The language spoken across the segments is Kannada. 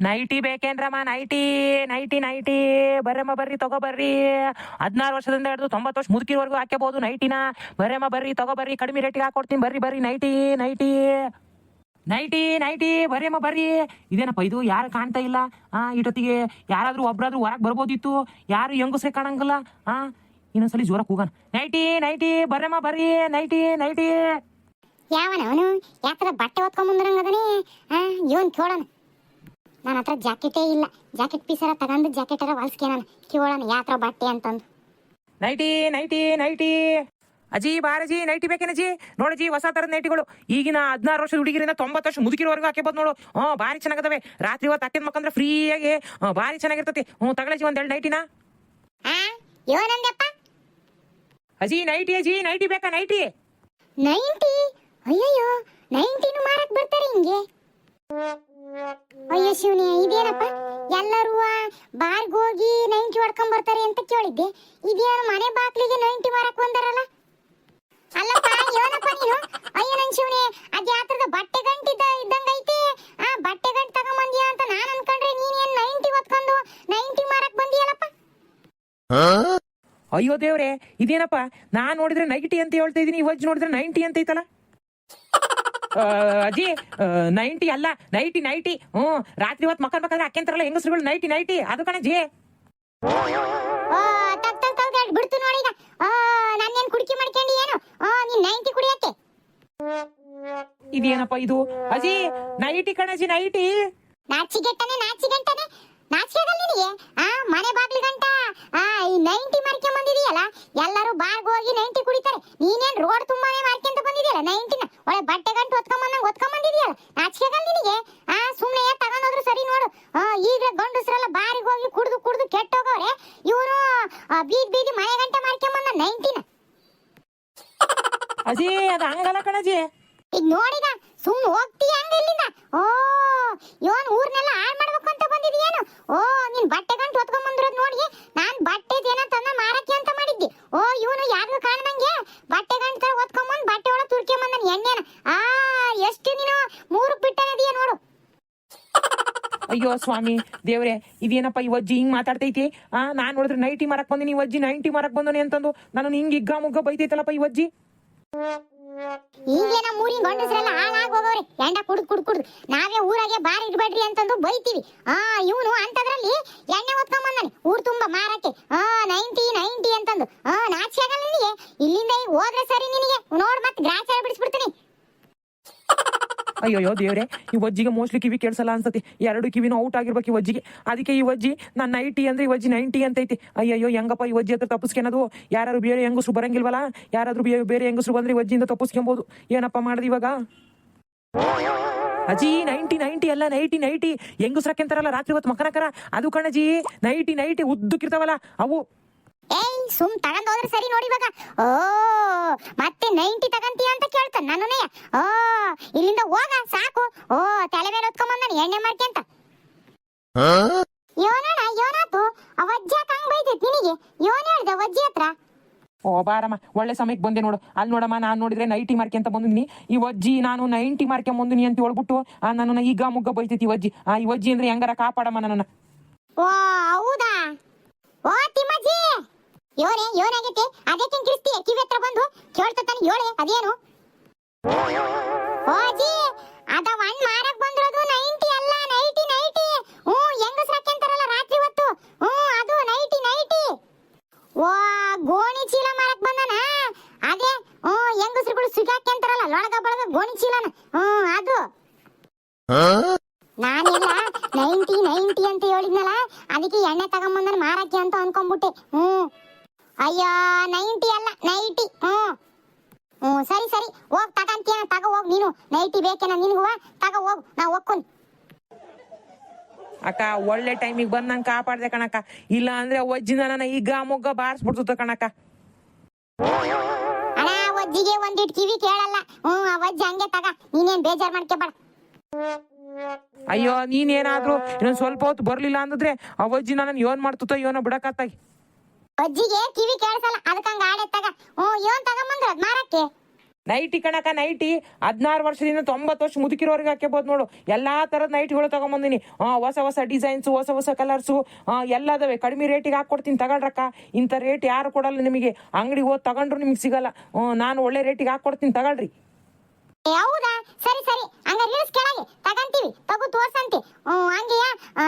ನೈಟಿ ಬೇಕೇನ್ರಮ್ಮ? Nighty nighty nighty. ಬರ್ರಮ್ಮ ಬರ್ರಿ, ತಗೋ ಬರ್ರಿ. ಹದಿನಾರು ವರ್ಷದಿಂದ ಹಿಡಿದು ತೊಂಬತ್ತು ವರ್ಷ ಮುದುಕಿವರೆಗೂ ಹಾಕ್ಯಬಹುದು ನೈಟಿನ. ಬರ್ರಮ್ಮ ಬರ್ರಿ, ತಗೋ ಬರ್ರಿ. ಕಡಿಮೆ ರೇಟಿಗೆ ಹಾಕೊಡ್ತೀನಿ. ಬರ್ರಿ ಬರ್ರಿ. Nighty nighty. Nighty nighty. ಬರ್ರಿಯಮ್ಮ ಬರ್ರಿ. ಇದೇನಪ್ಪ ಇದು? ಯಾರು ಕಾಣ್ತಾ ಇಲ್ಲ? ಆ ಇಟೊತ್ತಿಗೆ ಯಾರಾದ್ರೂ ಒಬ್ರಾದ್ರೂ ಹೊರಗೆ ಬರ್ಬೋದಿತ್ತು? ಯಾರು ಹೆಂಗಸ್ರೆ ಕಾಣಂಗಿಲ್ಲ? ಆ, ಇನ್ನೊಂದ್ಸಲಿ ಜೋರ ಕೂಗನ್ ನೈಟಿ ನೈಟಿ. ಬರ್ರಮ್ಮ ಬರ್ರಿ. Nighty nighty. ಯಾವನ ಅವನು? ಯಾಕದ ಬಟ್ಟೆ ಹೊತ್ಕೊಂಡ್ ಬಂದ್ರಂಗದನಿ? ಇವನ್ ಕೇಳೋಣ. ನನ್ನ ಹತ್ರ ಜಾಕೆಟೇ ಇಲ್ಲ. ಜಾಕೆಟ್ ಪೀಸರ ತಗೊಂಡು ಜಾಕೆಟರ ಹೊಲ್ಸ್ಕೆ ನಾನು. ಕೇಳೋಣ ಯಾತ್ರ ಬಟ್ಟೆ ಅಂತಂದು. Nightie nightie nightie. ಅಜಿ ಬಾರಜಿ ನೈಟಿ ಬೇಕೇನಜಿ ನೋಡಜಿ ಹೊಸ ತರದ ನೈಟಿಗಳು. ಈಗಿನ ಹದಿನಾರು ವರ್ಷದ ಹುಡುಗಿರಿಂದ ತೊಂಬತ್ತು ವರ್ಷ ಮುದುಕಿರೋವರೆಗೂ ಹಾಕಿಬೋದು ನೋಡು. ಹ್ಞೂ ಭಾರಿ ಚೆನ್ನಾಗದವೆ. ರಾತ್ರಿ ಹೊತ್ತು ಹಾಕಿದ ಮಕ್ಕಂದ್ರೆ ಫ್ರೀಯಾಗಿ ಹ್ಞೂ ಭಾರಿ ಚೆನ್ನಾಗಿರ್ತತಿ. ಹ್ಞೂ ತಗೊಳಜಿ ಒಂದೆರಡು ನೈಟಿನ. ಅಜಿ ನೈಟಿ ಅಜಿ ನೈಟಿ ಬೇಕಾ ನೈಟಿ? ನೈಂಟಿ? ಅಯ್ಯಯ್ಯೋ ನೈಂಟಿನು ಮಾರಕ್ ಬರ್ತಾರೆ ಹಿಂಗೆ. ಅಯ್ಯೋ ಶಿವನಿ ಇದೇನಪ್ಪ? ಎಲ್ಲರೂ ಬಾರ್ಗ್ ಹೋಗಿ ನೈಂಟಿ ಹೊಡ್ಕೊಂಡ್ ಬರ್ತಾರೆ ಅಂತ ಕೇಳಿದ್ದೆ. ಇದೇನು ಮನೆ ಬಾಕ್ಲಿಗೆ ನೈಂಟಿ ಮಾರಕ್ ಬಂದಾರಲ್ಲ? ಅಲ್ಲಪ್ಪ ಏನಪ್ಪ ನೀನು? ಅಯ್ಯೋ ನನ್ ಶಿವನಿ ಆ ಯಾತ್ರದ ಬಟ್ಟೆ ಗಂಟಿದ್ದ ಇದ್ದಂಗ ಐತಿ. ಆ ಬಟ್ಟೆ ಗಂಟ್ ತಗೊಂಬಂದಿಯ ಅಂತ ನಾನು ಅನ್ಕೊಂಡ್ರೆ ನೀನೇನ್ ನೈಂಟಿ ಹೊತ್ಕೊಂಡು ನೈಂಟಿ ಮಾರಕ್ ಬಂದಿಯಲ್ಲಪ್ಪ? ಅಯ್ಯೋ ದೇವ್ರೆ ಇದೇನಪ್ಪ? ನಾನ್ ನೋಡಿದ್ರೆ ನೈಟಿ ಅಂತ ಹೇಳ್ತಾ ಇದೀನಿ ಇವಜ್ ನೋಡಿದ್ರೆ ನೈಂಟಿ ಅಂತ ಐತಲ್ಲ? ಅಜ್ಜಿ ನೈಂಟಿ ಅಲ್ಲ ನೈಟಿ ನೈಟಿ ಹ್ಮ್ ರಾತ್ರಿ ಹೊತ್ತು ಮಕ್ಕಳ ಬೇಕಾದ್ರೆ ಅಕ್ಕಂತಾರಲ್ಲ ಹೆಂಗಸ್ರುಗಳು ನೈಟಿ ನೈಟಿ ಅದು ಕಣಜಿ ಆ ತಗ್ ತಗ್ ತಗ್ ತಗ್ ಬಿಡ್ತು ನೋಡಿ ಈಗ. ಆ ನಾನೇನ್ ಕುಡ್ಕಿ ಮಾಡ್ಕೊಂಡಿ ಏನು? ನೀನ್ ನೈಂಟಿ ಕುಡಿಯಕ್ಕೆ. ಇದೇನಪ್ಪ ಇದು? ಅಜಿ ನೈಟಿ ಕಣಜಿ ನೈಟಿ ನಾಚಿಗೆಟ್ಟನೆ ನಾಚಿಗೆಟ್ಟನೆ ನಾಚಿಕೆಗಲ್ಲ ನಿನಗೆ? ಆ ಮನೆ ಬಾಗ್ಲಿ ಗಂಟ ಆ ಈ ನೈಂಟಿ ಮಾಡ್ಕೊಂಡ್ ಬಂದಿದೀಯಲ್ಲ ಎಲ್ಲರೂ ಬಾರ್ಗ್ ಹೋಗಿ ನೈಂಟಿ ಕುಡಿತಾರೆ. ನೀನೇನ್ ರೋಡ್ ತುಂಬಾನೇ ಮಾರ್ಕೊಂತ ಬಂದಿದೀಯಲ್ಲ ನೈಂಟಿನ ಒಳ್ಳೆ ಬಟ್ಟೆ ಗಂಟು ಹೊತ್ಕೊಂಡ್ ಬಂದಂಗ್ ಹೊತ್ಕೊಂಡ್ ಬಂದಿದೀಯಲ್ಲ ನಾಚಿಕೆಗಲ್ಲ ನಿನಗೆ ಆ ಸುಮ್ನೆ ತಗೊಂಡೋದ್ರು ಸರಿ ನೋಡು. ಆ ಈಗ ಗಂಡಸ್ರೆಲ್ಲ ಬಾರಿಗೆ ಹೋಗಿ ಕುಡ್ದು ಕುಡ್ದು ಕೆಟ್ಟೋಗವ್ರೆ. ಇವನು ಬೀದ್ ಬೀದಿ ಮನೆ ಗಂಟೆ ಮಾರ್ಕೊಂಡ್ ಬಂದ ನೈಂಟಿನ ಅಜಿ ಅದು ಹಂಗಲ್ಲ ಕಣಜಿ. ಈಗ ನೋಡಿಗ ಸುಮ್ ಹೋಗ್ತೀಯ ಹಂಗ ಇಲ್ಲಿಂದ? ಓ ಇವನ್ ಊರ್ನೆಲ್ಲ ಹಾಳ್ ಮಾಡ್ಬೇಕು ಅಂತ ಬಂದಿದ್ಯೇನು? ಓ ನೀನ್ ಬಟ್ಟೆ ಗಂಟು ಹೊತ್ಕೊಂಡ್ ಬಂದಿರೋದ್ ನೋಡಿ ನಾನ್ ಬಟ್ಟೆ ಏನ ತಂದ ಮಾರಕ್ಕೆ ಅಂತ ಮಾಡಿದ್ದೆ ಓ ಇವನು ಯಾರಿಗೂ ಕಾಣ್ದಂಗೆ ಬಟ್ಟೆ ಗಂಟು ತರ ಹೊತ್ಕೊಂಡ್ ಬಂದ್ ಬಟ್ಟೆ ಒಳಗ್ ತುರ್ಕೊಂಡ್ ಬಂದನ್ ಎಣ್ಣೆನ ಆ ಎಷ್ಟು ನೀನು ಮೂರು ಬಿಟ್ಟನದಿಯ ನೋಡು ಅಯ್ಯೋ ಸ್ವಾಮಿ, ದೇವ್ರೆ, ಇದೇನಪ್ಪ ಈ ಅಜ್ಜಿ ಹಿಂಗ್ ಮಾತಾಡ್ತೈತಿ? ಆ, ನಾನ್ ನೋಡಿದ್ರೆ ನೈಟಿ ಮಾರಕ್ ಬಂದಿನಿ, ಈ ಅಜ್ಜಿ ನೈಂಟಿ ಮಾರಕ್ ಬಂದನಿ ಅಂತಂದು ನಾನು ಹಿಂಗ್ ಇಗ್ಗ ಮುಗ್ಗ ಬೈತೈತಲ್ಲಪ್ಪ ಈ ಅಜ್ಜಿ ಈಗಲೇ ನಮ್ಮ ಊರಿನ ಗಂಡಸ್ರೆಲ್ಲ ಹಾಳಾಗ್ ಹೋಗವ್ರೆ ಎಂಡ ಕುಡ್ದು ಕುಡ್ದು ಕುಡ್ದು ನಾವೇ ಊರಾಗೆ ಬಾರಿ ಇಡ್ಬೇಡ್ರಿ ಅಂತಂದು ಬೈತೀವಿ. ಆ, ಇವನು ಅಂತದ್ರಲ್ಲಿ ಎಣ್ಣೆ ಹೊತ್ಕೊಂಡ್ ಬಂದಾನೆ. ಊರ್ ತುಂಬಾ ಮಾರಕ್ಕೆ. ಆ, ನೈಂಟಿ ನೈಂಟಿ ಅಂತಂದು. ಆ ನಾಚಿ ಆಗಲ್ಲ ನಿನಗೆ? ಇಲ್ಲಿಂದ ಹೋದ್ರೆ ಸರಿ ನಿನಗೆ ಅಯ್ಯೋ ದೇವ್ರೆ, ಈ ವಜ್ಜಿಗೆ ಮೋಸ್ಟ್ಲಿ ಕಿವಿ ಕೇಳಿಸಲ್ಲ ಅನ್ಸತಿ ಎರಡು ಕಿವಿನೂ ಔಟ್ ಆಗಿರ್ಬೇಕು ಈ ವಜ್ಜಿಗೆ. ಅದಕ್ಕೆ ಈ ವಜ್ಜಿ, ನಾನು ನೈಟಿ ಅಂದ್ರೆ ಈ ವಜ್ಜಿ ನೈಂಟಿ ಅಂತೈತಿ. ಅಯ್ಯಯ್ಯೋ, ಹೆಂಗಪ್ಪ ಈ ವಜ್ಜಿ ಹತ್ರ ತಪ್ಪಿಸ್ಕೊಳೋದು ಯಾರು ಬೇರೆ ಹೆಂಗಸ್ರು ಬರಂಗಿಲ್ವಲ್ಲ? ಯಾರಾದ್ರೂ ಬೇರೆ ಹೆಂಗಸ್ರು ಬಂದ್ರೆ ಈ ವಜ್ಜಿಯಿಂದ ತಪ್ಪಿಸ್ಕೊಬೋದು. ಏನಪ್ಪ ಮಾಡೋದು ಇವಾಗ? ಅಜಿ ನೈಂಟಿ ನೈಂಟಿ ಅಲ್ಲ ನೈಟಿ ನೈಟಿ ಹೆಂಗಸ್ರಕ್ಕೆಂತಾರಲ್ಲ, ರಾತ್ರಿ ಹೊತ್ತು ಮಕನಕರ? ಅದು ಕಣಜಿ ನೈಟಿ ನೈಟಿ ಉದ್ದಕ್ಕಿರ್ತಾವಲ್ಲ, ಅವು ಏಯ್ ಸುಮ್ ತಗೊಂಡ್ ಹೋದ್ರೆ ಸರಿ ನೋಡಿ ಇವಾಗ. ಓ ಮತ್ತೆ ನೈಂಟಿ ತಗಂತೀಯ ಅಂತ ಕೇಳ್ತಾನ ನಾನುನೇ ಓ ಇಲ್ಲಿಂದ ಹೋಗ ಸಾಕು. ಓ ತಲೆ ಮೇಲೆ ಹೊತ್ಕೊಂಡ್ ಬಂದಾನೆ ಎಣ್ಣೆ ಅಂತ. ಯೋನಣ್ಣ ಯೋನಾತು ಆ ಕಂಗ್ ಬೈತೈತ್ ನಿನಗೆ? ಯೋನ್ ಹೇಳ್ದೆ ವಜ್ಜಿ ಹತ್ರ. ಓ ಬಾರಮ್ಮ ಒಳ್ಳೆ ಸಮಯಕ್ಕೆ ಬಂದೆ ನೋಡು. ಅಲ್ಲಿ ನೋಡಮ್ಮ ನಾನು ನೋಡಿದ್ರೆ ನೈಟಿ ಮಾರ್ಕೆ ಅಂತ ಬಂದಿದ್ದೀನಿ ಈ ವಜ್ಜಿ ನಾನು ನೈಂಟಿ ಮಾರ್ಕೆ ಬಂದಿನಿ ಅಂತ ಹೇಳ್ಬಿಟ್ಟು ಆ ನನ್ನನ್ನ ಈಗ ಮುಗ್ಗ ಬೈತೈತಿ ಈ ವಜ್ಜಿ. ಆ ಈ ವಜ್ಜಿ ಅಂದ್ರೆ ಹೆಂಗಾರ ಕಾಪಾಡಮ್ಮ ನನ್ನ ಓ ಹೌದಾ? ಓ ತಿಮ್ಮಜ್ಜಿ ಯೋನೆ ಯೋನಾಗೈತೆ ಅದಕ್ಕೆ ಕಿರಿಸ್ತೀಯ ಕಿವಿ ಹತ್ರ ಬಂದು ಕೇಳ್ತಾನೆ ಯೋಳೆ ಅದೇನು? ಓ ಅಜ್ಜಿ ಅದ ವನ್ ಮಾರಕ್ ಬಂದಿರೋದು ನೈಂಟಿ ಅಲ್ಲ ನೈಟಿ ನೈಟಿ ಹ್ಞೂ ಹೆಂಗಸ್ರಕ್ಕೆಂತಾರಲ್ಲ ರಾತ್ರಿ ಹೊತ್ತು. ಹ್ಞೂ, ಅದು ನೈಟಿ ನೈಟಿ ಓ, ಗೋಣಿ ಚೀಲ ಮಾರಕ್ ಬಂದನ? ಅದೇ, ಹ್ಞೂ, ಹೆಂಗಸ್ರುಗಳು ಸಿಗಾಕ್ಯಂತಾರಲ್ಲ ಲೊಳಗ ಬಳಗ ಗೋಣಿ ಚೀಲನ. ಹ್ಞೂ, ಅದು. ನಾನೆಲ್ಲ ನೈಂಟಿ ನೈಂಟಿ ಅಂತ ಹೇಳಿದ್ನಲ್ಲ, ಅದಕ್ಕೆ ಎಣ್ಣೆ ತಗೊಂಬಂದನ ಮಾರಕ್ಕೆ ಅಂತ ಅನ್ಕೊಂಡ್ಬಿಟ್ಟೆ. ಹ್ಮ್ ಅಯ್ಯೋ ನೈಂಟಿ ಅಲ್ಲ ನೈಟಿ ಹ್ಞೂ. ಹ್ಞೂ ಸರಿ ಸರಿ. ಹೋಗ್ ತಗಂತೀಯ ತಗೋ ಹೋಗ್ ನೀನು. ನೈಟಿ ಬೇಕೇನ ನಿನ್ಗುವ ತಗೋ ಹೋಗ್ ನಾ ಹೋಗ್ಕೊಂಡು ಅಕ್ಕ ಒಳ್ಳೆ ಟೈಮಿಗೆ ಬಂದ್ ನಂಗೆ ಕಾಪಾಡ್ದೆ ಕಣಕ್ಕ. ಇಲ್ಲ ಅಂದ್ರೆ ಒಜ್ಜಿನ ನನ್ನ ಈಗ ಮೊಗ್ಗ ಬಾರಿಸ್ಬಿಡ್ತು ಕಣಕ್ಕ. ಅಣ್ಣ ಒಜ್ಜಿಗೆ ಒಂದಿಟ್ ಕಿವಿ ಕೇಳಲ್ಲ. ಹ್ಮ್ ಆ ಒಜ್ಜಿ ಹಂಗೆ ತಗ. ನೀನೇನ್ ಬೇಜಾರ್ ಮಾಡ್ಕೋಬೇಡ ಅಯ್ಯೋ ನೀನೇನಾದ್ರೂ ಇನ್ನೊಂದು ಸ್ವಲ್ಪ ಹೊತ್ತು ಬರಲಿಲ್ಲ ಅಂದಿದ್ರೆ ಆ ವಜ್ಜಿ ನನ್ನ ಯೋನ್ ಮಾಡ್ತದ ಯೋನ ಬಿಡಕತ್ತಾಗಿ ಒಜ್ಜಿಗೆ ಕಿವಿ ಕೇಳಿಸಲ್ಲ. ಅದಕ್ಕೆ ಹಂಗ ಆಡೆ ತಗ. ಹ್ಮ್ ಏನ್ ತಗೊಂಬಂದ್ರ ಅದ್ ಮಾರಕ್ಕೆ. Nighty ಕಣಕ nighty. ಹದಿನಾರು ವರ್ಷದಿಂದ ತೊಂಬತ್ತು ವರ್ಷ ಮುದುಕಿರೋರಿಗೆ ಹಾಕ್ಯಬೋದು ನೋಡು. ಎಲ್ಲಾ ತರದ ನೈಟಿಗಳು ತಗೊಂಬಂದಿನಿ. ಆ, ಹೊಸ ಹೊಸ ಡಿಸೈನ್ಸು ಹೊಸ ಹೊಸ ಕಲರ್ಸು. ಎಲ್ಲದವೆ. ಕಡಿಮೆ ರೇಟಿಗೆ ಹಾಕೊಡ್ತೀನಿ ತಗೊಳ್ರಕ್ಕ. ಇಂಥ ರೇಟ್ ಯಾರು ಕೊಡಲ್ಲ ನಿಮಗೆ. ಅಂಗಡಿಗೆ ಹೋಗಿ ತಗೊಂಡ್ರು ನಿಮ್ಗೆ ಸಿಗಲ್ಲ. ನಾನು ಒಳ್ಳೆ ರೇಟಿಗೆ ಹಾಕೊಡ್ತೀನಿ ತಗೊಳ್ರಿ. ಹೌದಾ? ಸರಿ ಸರಿ. ತಗಂತೀವಿ ತಗೋ ತೋರ್ಸಂತೆ. ಹಂಗೆಯ?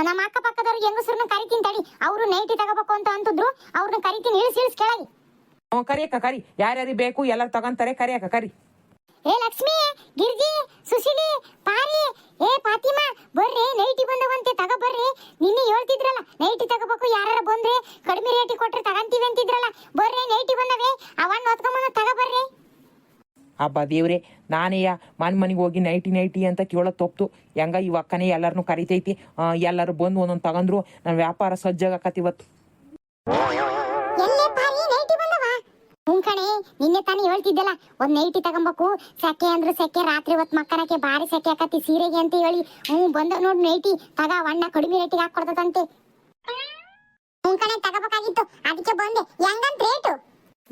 ನಮ್ಮ ಅಕ್ಕ ಪಕ್ಕದವ್ರಿಗೆ ಹೆಂಗಸರನ್ನ ಕರಿತೀನಿ ತಡಿ. ಅವರು ನೈಟಿ ತಗೋಬೇಕು ಅಂತ ಅಂತಿದ್ರು ಅವ್ರನ್ನ ಕರಿತೀನಿ ಇಳಿಸಿ ಇಳಿಸ್ ಕೆಳಗೆ. ಹ್ಞೂ ಕರಿಯಕ್ಕ ಕರಿ. ಯಾರ್ಯಾರಿಗೆ ಬೇಕು ಎಲ್ಲರೂ ತಗೊಂತಾರೆ ಕರಿಯಕ್ಕ ಕರಿ. ಏ ಲಕ್ಷ್ಮಿ ಗಿರ್ಜಿ ಸುಶೀಲಿ ಪಾರಿ ಏ ಫಾತಿಮಾ ಬರ್ರಿ ನೈಟಿ ಬಂದವಂತೆ ತಗೋ ಬರ್ರಿ. ನಿನ್ನೆ ಹೇಳ್ತಿದ್ರಲ್ಲ ನೈಟಿ ತಗೋಬೇಕು ಯಾರು ಬಂದ್ರೆ ಕಡಿಮೆ ರೇಟಿಗೆ ಕೊಟ್ರೆ ತಗಂತೀವಿ ಅಂತಿದ್ರಲ್ಲ. ಬರ್ರಿ ನೈಟಿ ಬಂದವೆ ಅವನ್ನ ಹೊತ್ಕೊಂಬಂದ ತಗೋ ಬರ್ರಿ. ಹಬ್ಬ ದೇವ್ರೆ, ನಾನೇಯ ಮನ್ ಮನೆಗೆ ಹೋಗಿ ನೈಟಿ ನೈಟಿ ಅಂತ ಕೇಳೋ ತಪ್ಪು. ಹೆಂಗ ಈ ಅಕ್ಕನೇ ಎಲ್ಲರನ್ನೂ ಕರಿತೈತಿ. ಎಲ್ಲರೂ ಬಂದು ಒಂದೊಂದು ತಗೊಂಡ್ರು ನನ್ನ ವ್ಯಾಪಾರ ಸಜ್ಜಾಗಕತ್ ಇವತ್ತು. ಎಲ್ಲೇ ಪಾರಿ ನೈಟಿ ಬಂದವ? ಹ್ಞೂ ಕಣೆ, ನಿನ್ನೆ ತಾನೇ ಹೇಳ್ತಿದ್ದಲ್ಲ, ಒಂದ್ ನೈಟಿ ತಗೊಂಬೇಕು, ಸೆಕೆ ಅಂದ್ರೆ ಸೆಕೆ, ರಾತ್ರಿ ಹೊತ್ತು ಮಕ್ಕಳಕ್ಕೆ ಬಾರಿ ಸೆಕೆ ಆಕತಿ ಸೀರೆಗೆ ಅಂತ ಹೇಳಿ. ಹ್ಞೂ, ಬಂದ ನೋಡ್ ನೈಟಿ, ತಗ, ಅಣ್ಣ ಕಡಿಮೆ ರೇಟಿಗೆ ಹಾಕೊಡ್ತದಂತೆ ಹ್ಞೂ ಕಣೆ, ತಗೋಬೇಕಾಗಿತ್ತು, ಅದಕ್ಕೆ ಬಂದೆ. ಹೆಂಗಂತ ರೇಟು?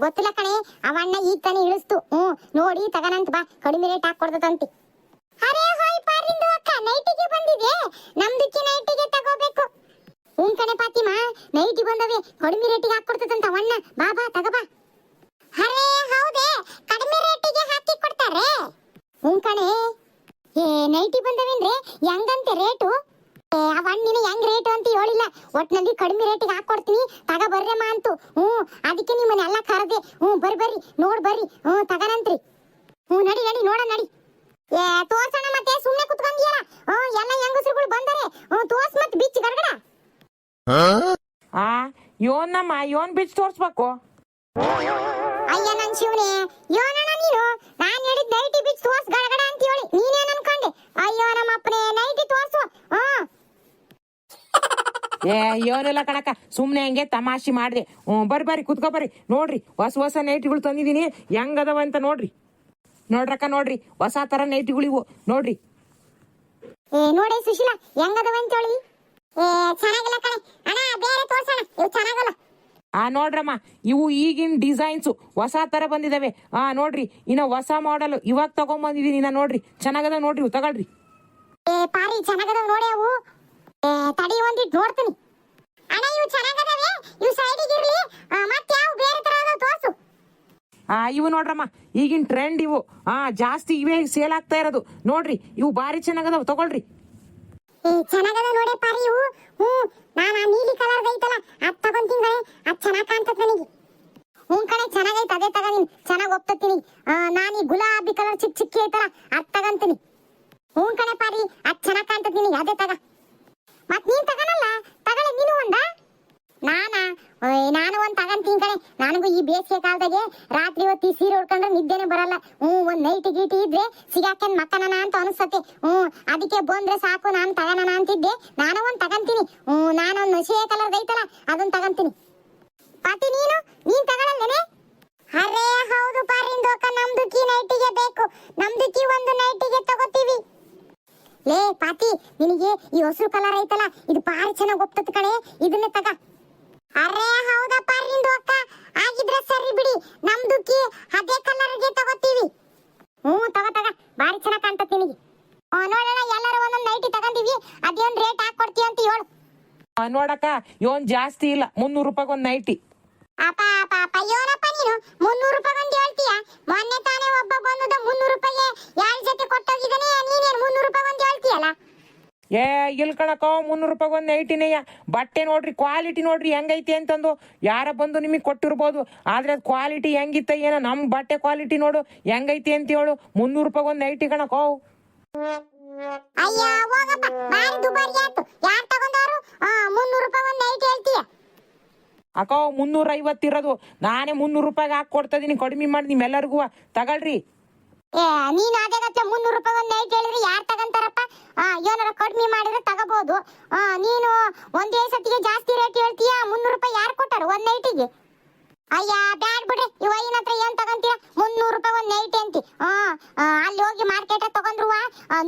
ಗೊತ್ತಿಲ್ಲ ಕಣೆ ಅವಣ್ಣ ಈಗ ತಾನೇ ಇಳಿಸ್ತು. ಹ್ಮ್ ನೋಡಿ, ತಗನಂತ ಬಾ, ಕಡಿಮೆ ರೇಟ್ ಹಾಕೊಡ್ತದಂತೆ ಅರೆ ಹೋಯ್ ಪಾರಿಂದು ಅಕ್ಕ ನೈಟಿಗೆ ಬಂದಿದೆ ನಮ್ದಕ್ಕೆ ನೈಟಿಗೆ ತಗೋಬೇಕು. ಹ್ಞೂ ಕಣೆ ಪಾತಿಮಾ ನೈಟಿ ಬಂದವೆ, ಕಡಿಮೆ ರೇಟಿಗೆ ಹಾಕೊಡ್ತದಂತ ಅವಣ್ಣ ಬಾ ಬಾ ತಗಬಾ ಅರೆ, ಹೌದೇ, ಕಡಿಮೆ ರೇಟಿಗೆ ಹಾಕಿ ಕೊಡ್ತಾರೆ. ಹ್ಞೂ ಕಣೆ. ಏ ನೈಟಿ ಬಂದವೇನ್ರಿ, ಹೆಂಗಂತೆ ರೇಟು ಏ ಅವಣ್ಣ ನೀನು ಹೆಂಗ್ ರೇಟು ಅಂತ? ಒಟ್ನಲ್ಲಿ ಕಡಿಮೆ ರೇಟಿಗೆ ಹಾಕೊಡ್ತೀನಿ. ತಗ ಬರ್ರಮ್ಮ ಅಂತು. ಹ್ಞೂ ಅದಕ್ಕೆ ನಿಮ್ಮನ್ನೆಲ್ಲ ಕರೆದೆ. ಹ್ಞೂ ಬರ್ರಿ ಬರ್ರಿ. ನೋಡಿ ಬರ್ರಿ. ಹ್ಞೂ ತಗನಂತ್ರಿ. ಹ್ಞೂ ನಡಿ ನಡಿ ನೋಡ ನಡಿ. ಏ ತೋರ್ಸಣ ಮತ್ತೆ ಸುಮ್ಮನೆ ಕುತ್ಕೊಂಡಿಯಾರ ಹ್ಞೂ ಎಲ್ಲ ಹೆಂಗಸರುಗಳು ಬಂದರೆ. ಹ್ಞೂ ತೋರ್ಸ್ ಮತ್ತೆ ಬಿಚ್ಚಿ ಗಡಗಡ. ಆ ಯೋನಮ್ಮ ಯೋನ್ ಬಿಚ್ ತೋರ್ಸ್ಬೇಕು. ಅಯ್ಯ ನನ್ ಶಿವನೇ. ಯೋನಣ್ಣ ನೀನು? ನಾನು ಹೇಳಿದ್ ನೈಟಿ ಬಿಚ್ ತೋರ್ಸ್ ಗಡಗಡ ಅಂತ ಹೇಳಿ ನೀನೇನ್ ಅನ್ಕೊಂಡೆ ಅಯ್ಯೋ ನಮ್ಮ ಅಪ್ಪನೇ ನೈಟಿ ತೋರ್ಸು ಹ್ಮ್ ಏ ಯೋನೆಲ್ಲ ಕಣಕ ಸುಮ್ಮನೆ ಹಂಗೆ ತಮಾಷೆ ಮಾಡಿದೆ. ಹ್ಞೂ ಬರ್ರಿ ಬರ್ರಿ ಕುತ್ಕೊ ಬರ್ರಿ. ನೋಡ್ರಿ ಹೊಸ ಹೊಸ ನೈಟಿಗಳು ತಂದಿದ್ದೀನಿ. ಹೆಂಗದವ ಅಂತ ನೋಡ್ರಿ. ನೋಡ್ರಕ್ಕ ನೋಡ್ರಿ ಹೊಸ ಥರ ನೈಟಿಗಳು ಇವು ನೋಡ್ರಿ. ಏ ನೋಡಿ ಸುಶೀಲಾ ಹೆಂಗದವ ಅಂತ ಹೇಳಿ ಏ ಚೆನ್ನಾಗಿಲ್ಲ ಕಣೆ. ಅಣ್ಣ ಬೇರೆ ತೋರ್ಸೋಣ. ಇವು ಚೆನ್ನಾಗಲ್ಲ. ಆ ನೋಡ್ರಮ್ಮ ಇವು ಈಗಿನ ಡಿಸೈನ್ಸು. ಹೊಸ ಥರ ಬಂದಿದಾವೆ. ಆ ನೋಡ್ರಿ ಇನ್ನ ಹೊಸ ಮಾಡಲ್ ಇವಾಗ ತಗೊಂಬಂದಿದ್ದೀನಿ ಇನ್ನ ನೋಡ್ರಿ ಚೆನ್ನಾಗದ ನೋಡ್ರಿ ಇವು ತಗೊಳ್ರಿ. ಏ ಪಾರಿ ಚೆನ್ನಾಗದವ ನೋಡಿ ಅವು. ತಡಿ ಒಂದಿಟ್ ನೋಡ್ತೀನಿ. ಅಣ್ಣ ಇವು ಚೆನ್ನಾಗದವೆ ಇವು ಸೈಡಿಗೆ ಇರ್ಲಿ. ಮತ್ತೆ ಯಾವ ಬೇರೆ ತರ ಅದಾವ ತೋರ್ಸು. ಆ ಇವು ನೋಡ್ರಮ್ಮ ಈಗಿನ ಟ್ರೆಂಡ್ ಇವು. ಆ ಜಾಸ್ತಿ ಇವೇ ಸೇಲ್ ಆಗ್ತಾ ಇರೋದು. ನೋಡ್ರಿ ಇವು ಭಾರಿ ಚೆನ್ನಾಗದಾವ ತಗೊಳ್ರಿ. ಚೆನ್ನಾಗದ ನೋಡಿ ಪಾರಿ ಇವು ಹ್ಞೂ ನಾನು ಆ ನೀಲಿ ಕಲರ್ ಐತಲ್ಲ ಅದ್ ತಗೊಂತೀನಿ ಕಣೆ ಅದ್ ಚೆನ್ನಾಗ್ ಕಾಣ್ತದ ನನಗೆ ಹ್ಞೂ ಕಣೆ ಚೆನ್ನಾಗೈತೆ ಅದೇ ತಗೊಂಡಿನಿ ಚೆನ್ನಾಗಿ ಒಪ್ತೀನಿ ನಾನು ಈ ಗುಲಾಬಿ ಕಲರ್ ಚಿಕ್ಕ ಚಿಕ್ಕಿ ಐತಲ್ಲ ಅದ್ ತಗೊಂತೀನಿ ಹ್ಞೂ ಕಣೆ ಪಾರಿ ಅದ್ ಚೆನ್ನಾಗ್ ಕಾಣ್ತದ ನಿನಗೆ ಅದೇ ತಗ ಮತ್ ನೀನ್ ತಗನಲ್ಲ ತಗಳೆ ನೀನು ಒಂದ ನಾನಾ ಓಯ್, ನಾನು ಒಂದ್ ತಗಂತೀನಿ ಕಣೆ ನನಗೂ ಈ ಬೇಸಿಗೆ ಕಾಲದಾಗೆ ರಾತ್ರಿ ಹೊತ್ತು ಈ ಸೀರೆ ಉಡ್ಕೊಂಡ್ರೆ ನಿದ್ದೆನೆ ಬರಲ್ಲ ಹ್ಞೂ, ಒಂದು ನೈಟ್ ಗೀಟಿ ಇದ್ರೆ ಸಿಗಾಕನ್ ಮಕ್ಕನನ ಅಂತ ಅನಿಸುತ್ತೆ. ಹ್ಞೂ, ಅದಕ್ಕೆ ಬಂದ್ರೆ ಸಾಕು, ನಾನು ತಗನನ ಅಂತಿದ್ದೆ. ನಾನು ಒಂದ್ ತಗಂತೀನಿ. ಹ್ಞೂ ನಾನೊಂದ್ ಶೇ ಕಲರ್ ಐತಲ್ಲ ಅದನ್ನ ತಗಂತೀನಿ. ಪಾತಿ ನೀನು? ನೀನ್ ತಗೊಳಲ್ಲೇನೆ? ಅರೇ, ಹೌದು ಪಾರಿಂದೋಕ ನಮ್ದು ಕೀ ನೈಟಿಗೆ ಬೇಕು. ನಮ್ದು ಕೀ ಒಂದು ನೈಟಿಗೆ ತಗೋತೀವಿ. ಲೇ, ಪಾತಿ, ನಿನಗೆ ಈ ಹಸಿರು ಕಲರ್ ಐತಲ್ಲ, ಇದು ಬಾರಿ ಚೆನ್ನಾಗಿ ಒಪ್ತತ್ ಕಣೆ. ಇದನ್ನೇ ತಗ ಅರೇ ಹೌದಾ ಪಾರಿಂದು ಅಕ್ಕ ಆಗಿದ್ರೆ ಸರಿ ಬಿಡಿ ನಮ್ದು ಕೀ ಅದೇ ಕಲರ್ಗೆ ತಗೋತೀವಿ ಹ್ಞೂ ತಗೋ ತಗ ಭಾರಿ ಚೆನ್ನಾಗಿ ಕಾಣ್ತತ್ ನಿನಗೆ ಆ, ನೋಡೋಣ ಎಲ್ಲರೂ ಒಂದೊಂದು ನೈಟಿ ತಗೊಂಡಿವಿ ಅದೇನ್ ರೇಟ್ ಹಾಕೊಡ್ತೀವಿ ಅಂತ ಹೇಳು ಆ, ನೋಡಕ್ಕ ಇವನ್ ಜಾಸ್ತಿ ಇಲ್ಲ. ಮುನ್ನೂರು ರೂಪಾಯಿ ಒಂದ್ ನೈಟಿ ಅಪ್ಪ ಅಪ್ಪ ಅಪ್ಪ ಏನಪ್ಪ ನೀನು ಮುನ್ನೂರು ರೂಪಾಯಿ ಒಂದು ಹೇಳ್ತೀಯ? ಮೊನ್ನೆ ತಾನೇ ಒಬ್ಬ ಬಂದದ ಮುನ್ನೂರು ರೂಪಾಯಿಗೆ ಯಾರ ಜೊತೆ ಕೊಟ್ಟೋಗಿದ್ದಾನೆ? ನೀನೇನು ಮುನ್ನೂರು ರೂಪಾಯಿ ಒಂದು ಹೇಳ್ತೀಯಲ್ಲ? ಏ ಇಲ್ಲಿ ಕಣಕೋ ಮುನ್ನೂರು ರೂಪಾಯಿ ಒಂದು ನೈಟಿನೇಯ ಬಟ್ಟೆ ನೋಡ್ರಿ ಕ್ವಾಲಿಟಿ ನೋಡ್ರಿ ಹೆಂಗೈತಿ ಅಂತಂದು. ಯಾರ ಬಂದು ನಿಮಗೆ ಕೊಟ್ಟಿರ್ಬೋದು. ಆದ್ರೆ ಅದು ಕ್ವಾಲಿಟಿ ಹೆಂಗಿತ್ತ ಏನೋ ನಮ್ಮ ಬಟ್ಟೆ ಕ್ವಾಲಿಟಿ ನೋಡು ಹೆಂಗೈತಿ ಅಂತ ಹೇಳು. ಮುನ್ನೂರು ರೂಪಾಯಿ ಒಂದು ನೈಟಿ ಕಣಕ್ಕೋ. ಅಯ್ಯ ಹೋಗಪ್ಪ. ಬಾರಿ ದುಬಾರಿ ಆಯ್ತು. ಯಾರು ತಗೊಂಡವರು ಮುನ್ನೂರು ರೂಪಾಯಿ ಒಂದು ನೈಟ್ ಹೇಳ್ತೀಯ? ಅಕ್ಕ ಮುನ್ನೂರ ಐವತ್ತಿರೋದು ನಾನೇ ಮುನ್ನೂರು ರೂಪಾಯಿಗೆ ಹಾಕಿ ಕೊಡ್ತಾ ಇದೀನಿ ಕಡಿಮೆ ಮಾಡಿ ನಿಮ್ಮೆಲ್ಲರಿಗೂ ತಗೊಳ್ರಿ. ಏ ನೀನ್ ಅದೇ ಗಟ್ಲೆ ಮುನ್ನೂರು ರೂಪಾಯಿ ಒಂದು ನೈಟ್ ಹೇಳಿದ್ರೆ ಯಾರು ತಗೊಂತಾರಪ್ಪ? ಏನಾರ ಕಡಿಮೆ ಮಾಡಿದ್ರೆ ತಗೋಬಹುದು ನೀನು ಒಂದೇ ಸತಿಗೆ ಜಾಸ್ತಿ ರೇಟ್ ಹೇಳ್ತೀಯ? ಮುನ್ನೂರು ರೂಪಾಯಿ ಯಾರು ಕೊಟ್ಟಾರ ಒಂದು ನೈಟಿಗೆ ಅಯ್ಯ, ಬ್ಯಾಡ್ ಬಿಡ್ರಿ. ಇವ ಐನ ಹತ್ರ ಏನ್ ತಗೊಂತೀರ ಮುನ್ನೂರು ರೂಪಾಯಿ ಒಂದ್ ನೈಟಿ ಅಂತಿ. ಅಲ್ಲಿ ಹೋಗಿ ಮಾರ್ಕೆಟ್ ತಗೊಂಡ್ರು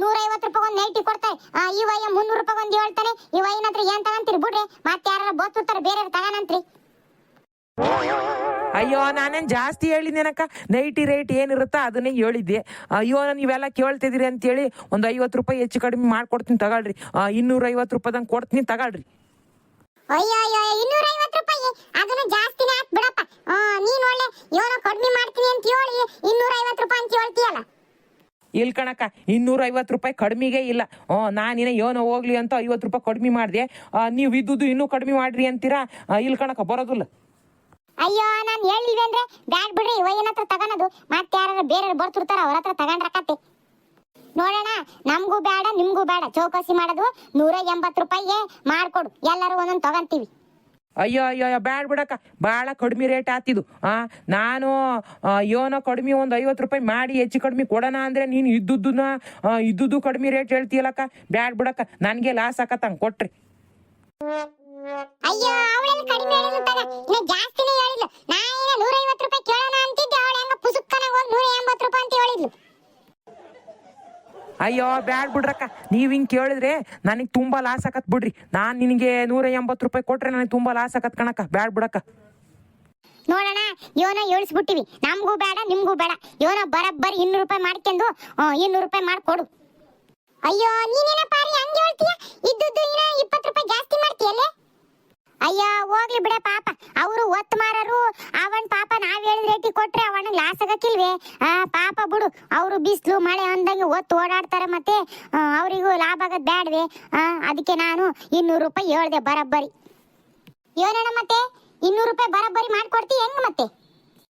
ನೂರ ರೂಪಾಯಿ ಒಂದ್ ನೈಟಿ ಕೊಡ್ತಾರೆ. ಇವ ಅಯ್ಯ, ಮುನ್ನೂರು ರೂಪಾಯಿ ಒಂದ್ ಹೇಳ್ತಾನೆ. ಇವ ಐನ ಹತ್ರ ಏನ್ ತಗೊಂತೀರಿ ಬಿಡ್ರಿ. ಮತ್ತೆ ಯಾರು ಬೋಸ್ತಾರೆ ಬೇರೆ ತಗನಂತ್ರಿ ಅಯ್ಯೋ, ನಾನೇನ್ ಜಾಸ್ತಿ ಹೇಳಿದ್ದೇನಕ್ಕ ನೈಟಿ ರೇಟ್ ಏನಿರುತ್ತೋ ಅದನ್ನೇ ಹೇಳಿದ್ದೆ. ಅಯ್ಯೋ ನೀವೆಲ್ಲ ಕೇಳ್ತಿದ್ದೀರಿ ಅಂತೇಳಿ ಒಂದು ಐವತ್ತು ರೂಪಾಯಿ ಹೆಚ್ಚು ಕಡಿಮೆ ಮಾಡ್ಕೊಡ್ತೀನಿ, ತಗೊಳ್ರಿ. ಇನ್ನೂರ ಐವತ್ತು ರೂಪಾಯಿದಂಗೆ ಕೊಡ್ತೀನಿ, ತಗೊಳ್ರಿ. ಅಯ್ಯೋ ಅಯ್ಯೋ ಇನ್ನೂರ ಐವತ್ತು ರೂಪಾಯಿ. ಅದನ್ನು ಜಾಸ್ತಿನೇ ಹಾಕ್ ಬಿಡಪ್ಪ. ನೀನ್ ಒಳ್ಳೆ ಏನೋ ಕಡಿಮೆ ಮಾಡ್ತೀನಿ ಅಂತ ಹೇಳಿ ಇನ್ನೂರ ಐವತ್ತು ರೂಪಾಯಿ ಅಂತ ಹೇಳ್ತೀಯಲ್ಲ. ಇಲ್ಲಿ ಕಣಕ್ಕ ಇನ್ನೂರ ಐವತ್ತು ರೂಪಾಯಿ ಕಡಿಮೆಗೆ ಇಲ್ಲ. ನಾನು ನಾನಿನ ಏನೋ ಹೋಗ್ಲಿ ಅಂತ ಐವತ್ತು ರೂಪಾಯಿ ಕಡಿಮೆ ಮಾಡಿದೆ. ನೀವು ಇದ್ದುದು ಇನ್ನೂ ಕಡಿಮೆ ಮಾಡ್ರಿ ಅಂತೀರಾ? ಇಲ್ಲಿ ಕಣಕ್ಕ ಬರೋದಿಲ್ಲ. ಅಯ್ಯೋ ನಾನು ಹೇಳಿ ಅಂದ್ರೆ ಬ್ಯಾಡ್ ಬಿಡ್ರಿ. ವಯ್ಯನ ಹತ್ರ ತಗೊಳೋದು ಮತ್ತೆ ಯಾರು ಬೇರೆ ಬರ್ತಿರ್ತಾರ ಅವ್ರ ಹತ್ರ ತಗೊಂಡ್ರಕತ್ತೆ ನೋಡೋಣ ನಮಗೂ ಬೇಡ ನಿಮ್ಗೂ ಬೇಡ ಚೌಕಾಸಿ ಮಾಡೋದು ನೂರ ಎಂಬತ್ತು ರೂಪಾಯಿಗೆ ಮಾಡ್ಕೊಡು. ಎಲ್ಲರೂ ಒಂದೊಂದು ತಗೊಂತೀವಿ. ಅಯ್ಯೋ ಅಯ್ಯೋ ಅಯ್ಯೋ ಬ್ಯಾಡ್ ಬಿಡಕ್ಕ. ಭಾಳ ಕಡಿಮೆ ರೇಟ್ ಆತಿದು. ಆ ನಾನು ಏನೋ ಕಡಿಮೆ ಒಂದು ಐವತ್ತು ರೂಪಾಯಿ ಮಾಡಿ ಹೆಚ್ಚು ಕಡಿಮೆ ಕೊಡೋಣ ಅಂದ್ರೆ ನೀನು ಇದ್ದುದನ್ನ ಇದ್ದುದ್ದು ಇದ್ದುದು ಕಡಿಮೆ ರೇಟ್ ಹೇಳ್ತೀಯಲ್ಲಕ್ಕ? ಬ್ಯಾಡ್ ಬಿಡಕ್ಕ. ನನಗೆ ಲಾಸ್ ಆಕತ್ತಂಗೆ ಕೊಟ್ರಿ. ಅಯ್ಯೋ ಅವಳೆಲ್ಲ ಕಡಿಮೆ ಹೇಳಿಲ್ಲ ತಗ. ಇನ್ನ ಜಾಸ್ತಿನೇ ಹೇಳಿದ್ಲು. ನಾ ಏನೋ ನೂರೈವತ್ತು ರೂಪಾಯಿ ಕೇಳೋಣ ಅಂತಿದ್ದೆ. ಅವಳು ಹೆಂಗ ಪುಸುಕ್ಕನಾಗ ಒಂದು ನೂರ ಎಂಬತ್ತು ರೂಪಾಯಿ ಅಂತ ಹೇಳಿದ್ಲು. ಅಯ್ಯೋ, ಬ್ಯಾಡ್ ಬಿಡ್ರಕ್ಕ. ನೀವ್ ಹಿಂಗ್ ಕೇಳಿದ್ರೆ ನನಗೆ ತುಂಬಾ ಲಾಸ್ ಆಕತ್ ಬಿಡ್ರಿ. ನಾನು ನಿನಗೆ ನೂರ ಎಂಬತ್ತು ರೂಪಾಯಿ ಕೊಟ್ರೆ ನನಗೆ ತುಂಬಾ ಲಾಸ್ ಆಕತ್ ಕಣಕ್ಕ. ಬ್ಯಾಡ್ ಬಿಡಕ್ಕ. ನೋಡೋಣ, ಯೋನ ಇಳಿಸ್ಬಿಟ್ಟಿವಿ ನಮಗೂ ಬೇಡ ನಿಮ್ಗೂ ಬೇಡ. ಯೋನ ಬರಬ್ಬರಿ ಇನ್ನೂರು ರೂಪಾಯಿ ಮಾಡ್ಕೊಂಡು ಇನ್ನೂರು ರೂಪಾಯಿ ಮಾಡ್ಕೊಡು ಅಯ್ಯೋ, ನೀನೇನಪ್ಪ ಪಾರಿ ಹಂಗೆ ಹೇಳ್ತೀಯ? ಇದ್ದದ್ದು ಇಪ್ಪತ್ತು ರೂಪಾಯಿ ಜಾಸ್ತಿ ಮಾಡ್ತೀಯಲ್ಲೇ? ಅಯ್ಯೋ, ಹೋಗ್ಲಿ ಬಿಡ ಪಾಪ. ಅವರು ಒತ್ತು ಮಾರರು. ಅವನ್ ಪಾಪ ನಾವ್ ಹೇಳಿದ ರೇಟಿ ಕೊಟ್ರೆ ಅವನ ಲಾಸ್ ಆಗಕ್ಕಿಲ್ವೇ? ಪಾಪ ಬಿಡು. ಅವರು ಬಿಸಿಲು, ಮಳೆ ಅಂದಂಗೆ ಒತ್ತು ಓಡಾಡ್ತಾರೆ ಮತ್ತೆ ಅವರಿಗೂ ಲಾಭ ಆಗದ್ ಬ್ಯಾಡ್ವೆ? ಅದಕ್ಕೆ ನಾನು ಇನ್ನೂರು ರೂಪಾಯಿ ಹೇಳ್ದೆ ಬರಬ್ಬರಿ. ಏನಣ್ಣ ಮತ್ತೆ? ಇನ್ನೂರು ರೂಪಾಯಿ ಬರಬ್ಬರಿ ಮಾಡ್ಕೊಡ್ತಿ ಹೆಂಗ್ ಮತ್ತೆ?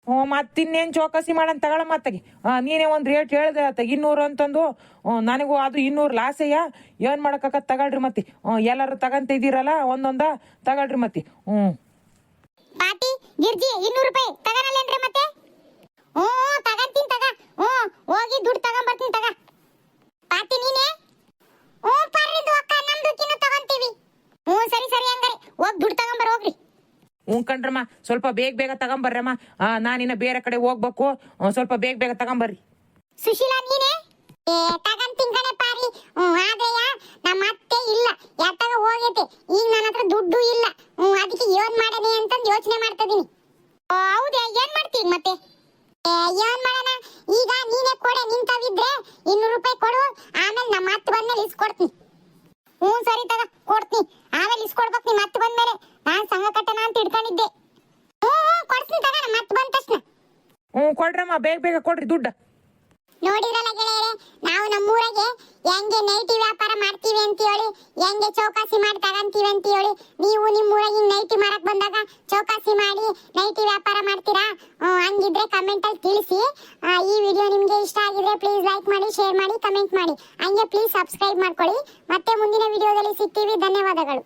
ಹ್ಞೂ ಮತ್ತಿನ್ನೇನು ಚೌಕಾಸಿ ಮಾಡಂತ ತಗೊಳ ಮತ್ತಾಗಿ. ನೀನೇ ಒಂದು ರೇಟ್ ಹೇಳಿದೆ ಆತ, ಇನ್ನೂರು ಅಂತಂದು. ನನಗೂ ಅದು ಇನ್ನೂರು ಲಾಸಯ್ಯ. ಏನು ಮಾಡೋಕ್ಕಾಗತ್ತೆ ತಗೊಳ್ರಿ ಮತ್ತೆ. ಎಲ್ಲರೂ ತಗಂತ ಇದ್ದೀರಲ್ಲ ಒಂದೊಂದ ತಗೊಳ್ರಿ ಮತ್ತೆ. ಹ್ಞೂ. ಪಾಟಿ, ಗಿರ್ಜಿ, ಇನ್ನೂರು ರೂಪಾಯಿ. ತಗನಲ್ಲೇನ್ರಿ ಮತ್ತೆ? ಹ್ಞೂ, ತಗಂತೀನಿ ತಗ. ಹ್ಞೂ, ಹೋಗಿ ದುಡ್ಡು ತಗೊಂಬರ್ತೀನಿ ತಗ ಪಾಟಿ ನೀನೇ ಹ್ಞೂ ಪರ್ರಿದು ಅಕ್ಕ ನಮ್ದು ತಿನ್ನು ತಗೊಂತೀವಿ ಹ್ಞೂ ಸರಿ ಸರಿ ಹಂಗಾರೆ ಹೋಗಿ ದುಡ್ಡು ತಗೊಂಬರ್ ಹೋಗ್ರಿ ಹ್ಞೂ ಕಣ್ರಮ್ಮ ಸ್ವಲ್ಪ ಬೇಗ ಬೇಗ ತಗೊಂಬರ್ರಮ್ಮ. ಇನ್ನ ಬೇರೆ ಕಡೆ ಹೋಗ್ಬೇಕು. ಸ್ವಲ್ಪ ಬೇಗ ಬೇಗ ತಗೊಂಬರ್ರಿ. ಸುಶೀಲಾ, ನೀನೇ? ತಗಂತೀನಿ ಕಣೆ ಪಾರಿ. ಹ್ಞೂ ಆದ್ರೆಯ ನಮ್ಮ ಅತ್ತೆ ಇಲ್ಲ ಯಾತಾಗ ಹೋಗೈತೆ ಈಗ ನನ್ನ ಹತ್ರ ದುಡ್ಡು ಇಲ್ಲ ಹ್ಞೂ ಅದಕ್ಕೆ ಏನ್ ಮಾಡನೆ ಅಂತಂದು ಯೋಚನೆ ಮಾಡ್ತಾ ಇದೀನಿ ಓ, ಹೌದಾ ಏನ್ ಮಾಡ್ತೀವಿ ಮತ್ತೆ ಏ, ಏನ್ ಮಾಡೋಣ ಈಗ ನೀನೇ ಕೊಡೆ ನಿಂತವಿದ್ರೆ ಇನ್ನೂರು ರೂಪಾಯಿ ಕೊಡು ಆಮೇಲೆ ನಮ್ಮ ಅತ್ತೆ ಬಂದ್ಮೇಲೆ ಇಸ್ಕೊಡ್ತೀನಿ ಹ್ಞೂ ಸರಿ ತಗ ಕೊಡ್ತೀನಿ ಆಮೇಲೆ ಇಸ್ಕೊಡ್ಬೇಕು ನಿಮ್ಮ ಅತ್ತೆ ಬಂದ್ಮೇಲೆ ನಾನ್ ಸಂಘ ಕಟ್ಟಣ ಅಂತ ಇಟ್ಕೊಂಡಿದ್ದೆ ಹ್ಞೂ ಹ್ಞೂ ಕೊಡ್ತೀನಿ ತಗ ನಮ್ಮ ಅತ್ತೆ ಬಂದ ತಕ್ಷಣ ಹ್ಞೂ ಕೊಡ್ರಮ್ಮ ಬೇಗ ಬೇಗ ಕೊಡ್ರಿ ದುಡ್ಡು. ನೋಡಿರಲ್ಲ ಗೆಳೆಯರೆ, ನಾವು ನಮ್ಮೂರಾಗೆ ಹೆಂಗೆ ನೈಟಿ ವ್ಯಾಪಾರ ಮಾಡ್ತೀವಿ ಅಂತ ಹೇಳಿ ಹೆಂಗೆ ಚೌಕಾಸಿ ಮಾಡಿ ತಗಂತೀವಿ ಅಂತ ಹೇಳಿ ನೀವು ನಿಮ್ಮ ನಿಮ್ಮೂರಾಗಿ ನೈಟಿ ಮಾರಕ್ ಬಂದಾಗ ಚೌಕಾಸಿ ಮಾಡಿ ನೈಟಿ ವ್ಯಾಪಾರ ಮಾಡ್ತೀರಾ? ಹಂಗಿದ್ರೆ ಕಮೆಂಟ್ ಅಲ್ಲಿ ತಿಳಿಸಿ. ಈ ವಿಡಿಯೋ ನಿಮ್ಗೆ ಇಷ್ಟ ಆಗಿದ್ರೆ ಪ್ಲೀಸ್ ಲೈಕ್ ಮಾಡಿ ಶೇರ್ ಮಾಡಿ ಕಮೆಂಟ್ ಮಾಡಿ. ಹಂಗೆ ಪ್ಲೀಸ್ ಸಬ್ಸ್ಕ್ರೈಬ್ ಮಾಡ್ಕೊಳ್ಳಿ. ಮತ್ತೆ ಮುಂದಿನ ವಿಡಿಯೋದಲ್ಲಿ ಸಿಗ್ತೀವಿ. ಧನ್ಯವಾದಗಳು.